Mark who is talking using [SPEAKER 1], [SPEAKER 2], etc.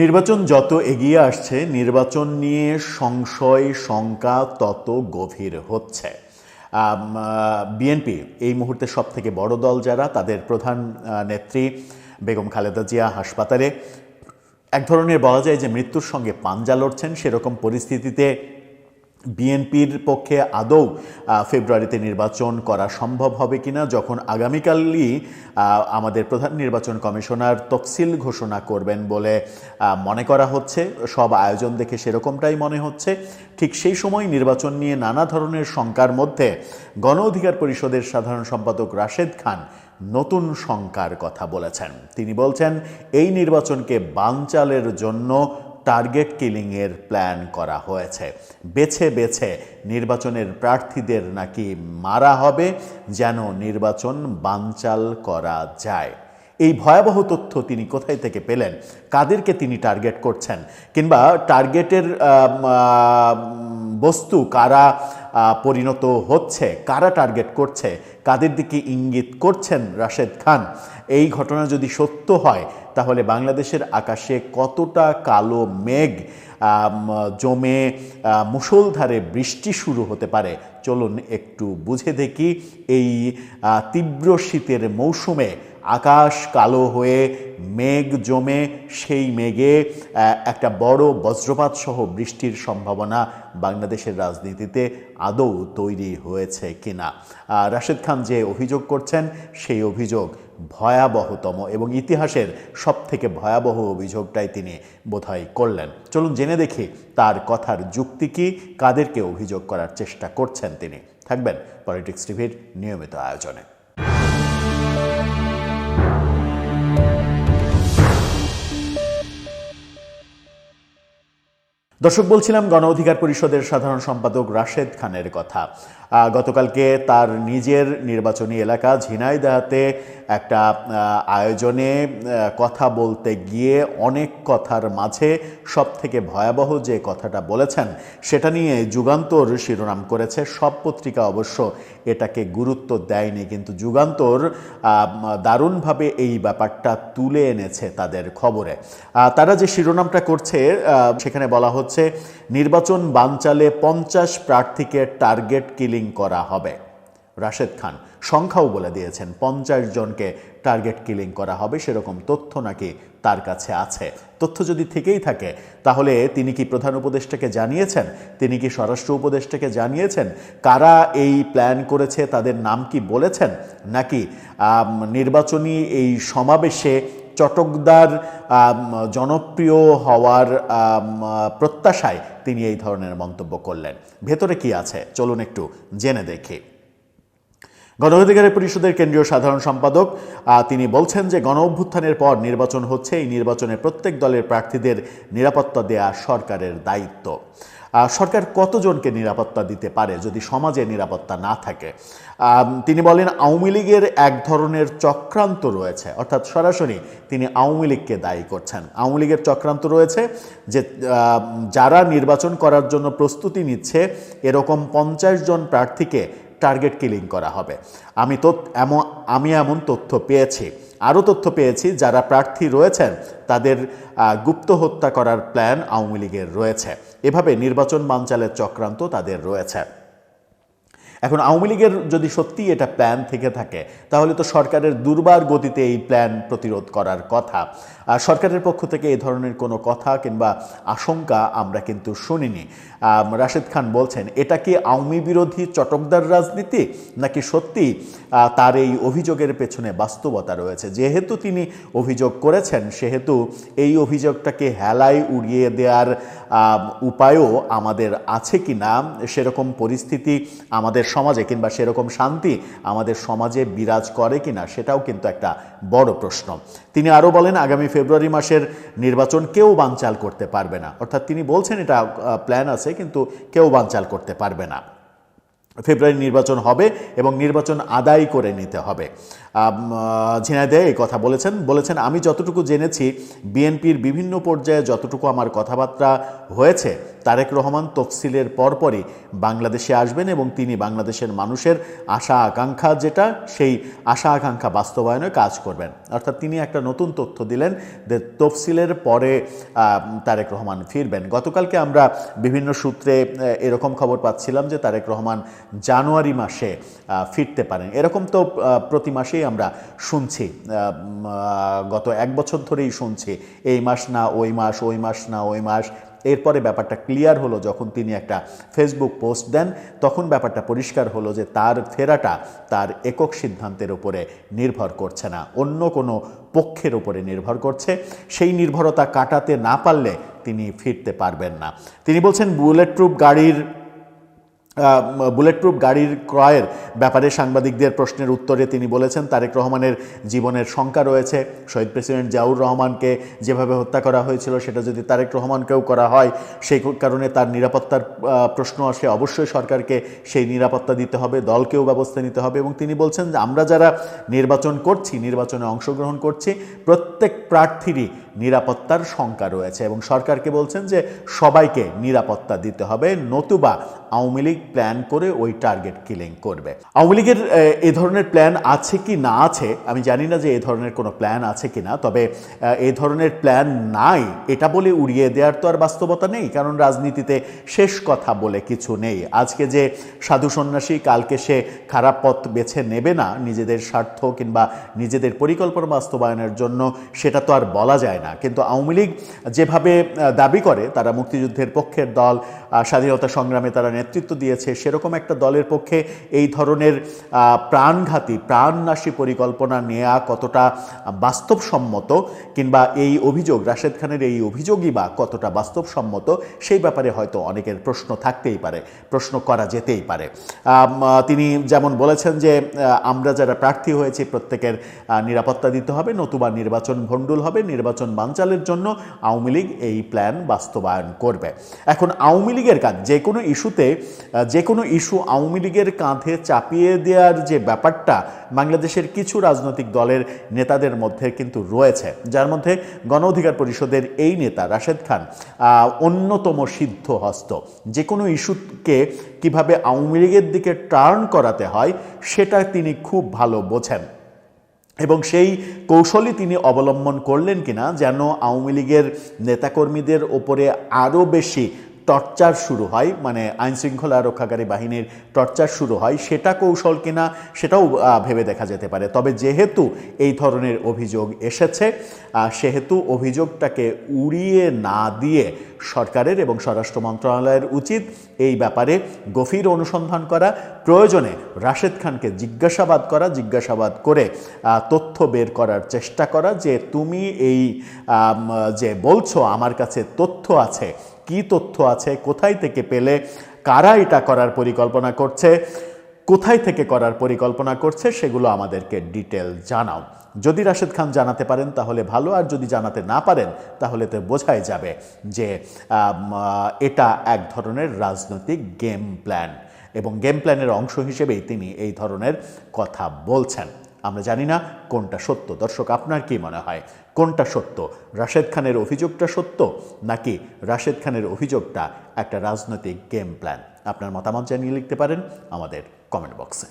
[SPEAKER 1] নির্বাচন যত এগিয়ে আসছে, নির্বাচন নিয়ে সংশয়, শঙ্কা তত গভীর হচ্ছে। বিএনপি এই মুহূর্তে সব থেকে বড় দল যারা, তাদের প্রধান নেত্রী বেগম খালেদা জিয়া হাসপাতালে। এক ধরনের বলা যায় যে মৃত্যুর সঙ্গে পাঞ্জা লড়ছেন, সেরকম পরিস্থিতিতে বিএনপির পক্ষে আদৌ ফেব্রুয়ারিতে নির্বাচন করা সম্ভব হবে কিনা, যখন আগামীকালই আমাদের প্রধান নির্বাচন কমিশনার তফসিল ঘোষণা করবেন বলে মনে করা হচ্ছে। সব আয়োজন দেখে সেরকমটাই মনে হচ্ছে। ঠিক সেই সময় নির্বাচন নিয়ে নানা ধরনের শঙ্কার মধ্যে গণ অধিকার পরিষদের সাধারণ সম্পাদক রাশেদ খান নতুন শঙ্কার কথা বলেছেন। তিনি বলছেন, এই নির্বাচনকে বানচালের জন্য টার্গেট কিলিংয়ের প্ল্যান করা হয়েছে। বেছে বেছে নির্বাচনের প্রার্থীদের নাকি মারা হবে যেন নির্বাচন বানচাল করা যায়। এই ভয়াবহ তথ্য তিনি কোথায় থেকে পেলেন? কাদেরকে তিনি টার্গেট করছেন? কিংবা টার্গেটের বস্তু কারা পরিণত হচ্ছে, কারা টার্গেট করছে, কাদের দিকে ইঙ্গিত করছেন রাশেদ খান? এই ঘটনা যদি সত্য হয়, তাহলে বাংলাদেশের আকাশে কতটা কালো মেঘ জমে মুষলধারে বৃষ্টি শুরু হতে পারে? চলুন একটু বুঝে দেখি এই তীব্র শীতের মৌসুমে আকাশ কালো হয়ে মেঘ জমে, সেই মেঘে একটা বড় বজ্রপাত সহ বৃষ্টির সম্ভাবনা বাংলাদেশের রাজনীতিতে আদৌ তৈরি হয়েছে কিনা। রাশেদ খান যে অভিযোগ করছেন, সেই অভিযোগ ভয়াবহতম এবং ইতিহাসের সব থেকে ভয়াবহ অভিযোগটাই তিনি বোধহয় করলেন। চলুন জেনে দেখি তার কথার যুক্তি কি, কাদেরকে অভিযোগ করার চেষ্টা করছেন তিনি। থাকবেন পলিটিক্স টিভির নিয়মিত আয়োজনে। দর্শক, বলছিলাম গণ অধিকার পরিষদের সাধারণ সম্পাদক রাশেদ খানের কথা। গতকালকে তার নিজের নির্বাচনী এলাকা ঝিনাইদাতে একটা আয়োজনে কথা বলতে গিয়ে অনেক কথার মাঝে সব থেকে ভয়াবহ যে কথাটা বলেছেন, সেটা নিয়ে যুগান্তর শিরোনাম করেছে। সব পত্রিকা অবশ্য এটাকে গুরুত্ব দেয়নি, কিন্তু যুগান্তর দারুণভাবে এই ব্যাপারটা তুলে এনেছে তাদের খবরে। তারা যে শিরোনামটা করছে সেখানে বলা হচ্ছে, নির্বাচন বানচালে পঞ্চাশ প্রার্থীকে টার্গেট কিলিং করা হবে। রাশেদ খান। সংখ্যাও বলে দিয়েছেন, পঞ্চাশ জনকে টার্গেট কিলিং করা হবে, সেরকম তথ্য নাকি তার কাছে আছে। তথ্য যদি থেকেই থাকে, তাহলে তিনি কি প্রধান উপদেষ্টাকে জানিয়েছেন? তিনি কি স্বরাষ্ট্র উপদেষ্টাকে জানিয়েছেন? কারা এই প্ল্যান করেছে, তাদের নাম কি বলেছেন? নাকি নির্বাচনী এই সমাবেশে চটকদার জনপ্রিয় হওয়ার প্রত্যাশায় তিনি এই ধরনের মন্তব্য করলেন। ভেতরে কি আছে? চলুন একটু জেনে দেখি। গণ অধিকার পরিষদের কেন্দ্রীয় সাধারণ সম্পাদক তিনি বলছেন যে গণ অভ্যুত্থানের পর নির্বাচন হচ্ছে, এই নির্বাচনে প্রত্যেক দলের প্রার্থীদের নিরাপত্তা দেয়া সরকারের দায়িত্ব। সরকার কতজনকে নিরাপত্তা দিতে পারে যদি সমাজে নিরাপত্তা না থাকে? তিনি বলেন, আওয়ামী লীগের এক ধরনের চক্রান্ত রয়েছে। অর্থাৎ সরাসরি তিনি আওয়ামী লীগকে দায়ী করছেন। আওয়ামী লীগের চক্রান্ত রয়েছে যে যারা নির্বাচন করার জন্য প্রস্তুতি নিচ্ছে, এরকম পঞ্চাশ জন প্রার্থীকে টার্গেট কিলিং করা হবে। আমি তো এমন, আমি এমন তথ্য পেয়েছি। আরও তথ্য পেয়েছি, যারা প্রার্থী রয়েছেন, তাদের গুপ্ত হত্যা করার প্ল্যান আওয়ামী লীগের রয়েছে। এভাবে নির্বাচন বানচালের চক্রান্ত তাদের রয়েছে। এখন আওয়ামী লীগের যদি সত্যি এটা প্ল্যান থেকে থাকে, তাহলে তো সরকারের দুর্বার গতিতে এই প্ল্যান প্রতিরোধ করার কথা। আর সরকারের পক্ষ থেকে এই ধরনের কোনো কথা কিংবা আশঙ্কা আমরা কিন্তু শুনিনি। রাশেদ খান বলছেন, এটা কি আওয়ামী বিরোধী চটকদার রাজনীতি? নাকি সত্যি তার এই অভিযোগের পেছনে বাস্তবতা রয়েছে? যেহেতু তিনি অভিযোগ করেছেন, সেহেতু এই অভিযোগটাকে হেলায় উড়িয়ে দেওয়ার উপায়ও আমাদের আছে কি না সেরকম পরিস্থিতি আমাদের সমাজে কিংবা সেরকম শান্তি আমাদের সমাজে বিরাজ করে কিনা সেটাও কিন্তু একটা বড় প্রশ্ন। তিনি আরও বলেন, আগামী ফেব্রুয়ারি মাসের নির্বাচন কেউ বানচাল করতে পারবে না। অর্থাৎ তিনি বলছেন এটা প্ল্যান আছে, কিন্তু কেউ বানচাল করতে পারবে না। ফেব্রুয়ারি নির্বাচন হবে এবং নির্বাচন আদায় করে নিতে হবে। আহ, এই কথা বলেছেন। বলেছেন আমি যতটুকু জেনেছি বিএনপির বিভিন্ন পর্যায়ে যতটুকু আমার কথাবার্তা হয়েছে তারেক রহমান তফসিলের পরপরই বাংলাদেশে আসবেন এবং তিনি বাংলাদেশের মানুষের আশা আকাঙ্ক্ষা যেটা সেই আশা আকাঙ্ক্ষা বাস্তবায়নে কাজ করবেন। অর্থাৎ তিনি একটা নতুন তথ্য দিলেন যে তফসিলের পরে তারেক রহমান ফিরবেন। গতকালকে আমরা বিভিন্ন সূত্রে এরকম খবর পাচ্ছিলাম যে তারেক রহমান জানুয়ারি মাসে ফিরতে পারেন। এরকম তো প্রতি মাসেই আমরা শুনছি গত এক বছর ধরেই শুনছি, এই মাস না, ওই মাস ওই মাস না, ওই মাস। এরপরে ব্যাপারটা ক্লিয়ার হলো যখন তিনি একটা ফেসবুক পোস্ট দেন, তখন ব্যাপারটা পরিষ্কার হলো যে তার ফেরাটা তার একক সিদ্ধান্তের উপরে নির্ভর করছে না। অন্য কোনো পক্ষের উপরে নির্ভর করছে। সেই নির্ভরতা কাটাতে না পারলে তিনি ফিরতে পারবেন না। তিনি বলছেন বুলেট প্রুফ গাড়ির বুলেট প্রুফ গাড়ির ক্রয়ের ব্যাপারে সাংবাদিকদের প্রশ্নের উত্তরে তিনি বলেছেন, তারেক রহমানের জীবনের শঙ্কা রয়েছে। শহীদ প্রেসিডেন্ট জিয়াউর রহমানকে যেভাবে হত্যা করা হয়েছিল, সেটা যদি তারেক রহমানকেও করা হয়, সেই কারণে তার নিরাপত্তার প্রশ্ন আসে। অবশ্যই সরকারকে সেই নিরাপত্তা দিতে হবে, দলকেও ব্যবস্থা নিতে হবে এবং তিনি বলছেন যে আমরা যারা নির্বাচন করছি, নির্বাচনে অংশগ্রহণ করছি, প্রত্যেক প্রার্থীরই নিরাপত্তার শঙ্কা রয়েছে এবং সরকারকে বলছেন যে সবাইকে নিরাপত্তা দিতে হবে, নতুবা আওয়ামী লীগ প্ল্যান করে ওই টার্গেট কিলিং করবে। আওয়ামী লীগের, এ ধরনের প্ল্যান আছে কি না আছে? আমি জানি না যে এ ধরনের কোনো প্ল্যান আছে কি না, তবে এ ধরনের প্ল্যান নাই, এটা বলে উড়িয়ে দেওয়ার তো আর বাস্তবতা নেই, কারণ রাজনীতিতে শেষ কথা বলে কিছু নেই। আজকে যে সাধু সন্ন্যাসী, কালকে সে খারাপ পথ বেছে নেবে না নিজেদের স্বার্থ কিংবা নিজেদের পরিকল্পনা বাস্তবায়নের জন্য, সেটা তো আর বলা যায় না। কিন্তু আওয়ামী লীগ যেভাবে দাবি করে, তারা মুক্তিযুদ্ধের পক্ষের দল স্বাধীনতা সংগ্রামে তারা নেতৃত্ব দিয়েছে, সেরকম একটা দলের পক্ষে এই ধরনের প্রাণঘাতী, প্রাণনাশী পরিকল্পনা নেওয়া কতটা বাস্তবসম্মত কিংবা এই অভিযোগ, রাশেদ খানের এই অভিযোগই বা কতটা বাস্তবসম্মত, সেই ব্যাপারে হয়তো অনেকের প্রশ্ন থাকতেই পারে, প্রশ্ন করা যেতেই পারে। তিনি যেমন বলেছেন যে আমরা যারা প্রার্থী হয়েছি, প্রত্যেকের নিরাপত্তা দিতে হবে, নতুবা নির্বাচন ভণ্ডুল হবে, নির্বাচন বানচালের জন্য আওয়ামী লীগ এই প্ল্যান বাস্তবায়ন করবে। এখন আওয়ামী লীগের কাজ যে কোনো ইস্যুতে যে কোনো ইস্যু আওয়ামী লীগের কাঁধে চাপিয়ে দেওয়ার যে ব্যাপারটা বাংলাদেশের কিছু রাজনৈতিক দলের নেতাদের মধ্যে কিন্তু রয়েছে। যার মধ্যে গণ অধিকার পরিষদের এই নেতা রাশেদ খান অন্যতম সিদ্ধ হস্ত যে কোনো ইস্যুকে কীভাবে আওয়ামী লীগের দিকে টার্ন করাতে হয়, সেটা তিনি খুব ভালো বোঝেন। এবং সেই কৌশলই তিনি অবলম্বন করলেন কিনা যেন আওয়ামী লীগের নেতাকর্মীদের ওপরে আরও বেশি টর্চার শুরু হয় মানে আইন শৃঙ্খলা রক্ষাকারী বাহিনীর টর্চার শুরু হয়, সেটা কৌশল কিনা সেটাও ভেবে দেখা যেতে পারে। তবে যেহেতু এই ধরনের অভিযোগ এসেছে সেহেতু অভিযোগটাকে উড়িয়ে না দিয়ে সরকারের এবং স্বরাষ্ট্র মন্ত্রণালয়ের উচিত এই ব্যাপারে গভীর অনুসন্ধান করা, প্রয়োজনে রাশেদ খানকে জিজ্ঞাসাবাদ করা, জিজ্ঞাসাবাদ করে তথ্য বের করার চেষ্টা করা যে তুমি এই যে বলছো আমার কাছে তথ্য আছে কি তথ্য আছে, কোথায় থেকে পেলে, কারা এটা করার পরিকল্পনা করছে, কোথায় থেকে করার পরিকল্পনা করছে, সেগুলো আমাদেরকে ডিটেল জানাও। যদি রাশেদ খান জানাতে পারেন, তাহলে ভালো, আর যদি জানাতে না পারেন, তাহলে তো বোঝাই যাবে যে এটা এক ধরনের রাজনৈতিক গেম প্ল্যান এবং গেম প্ল্যানের অংশ হিসেবেই তিনি এই ধরনের কথা বলছেন। আমরা জানি না কোনটা সত্য। দর্শক, আপনার কি মনে হয়, কোনটা সত্য? রাশেদ খানের অভিযোগটা সত্য, নাকি রাশেদ খানের অভিযোগটা একটা রাজনৈতিক গেম প্ল্যান আপনার মতামত জানিয়ে লিখতে পারেন আমাদের কমেন্ট বক্সে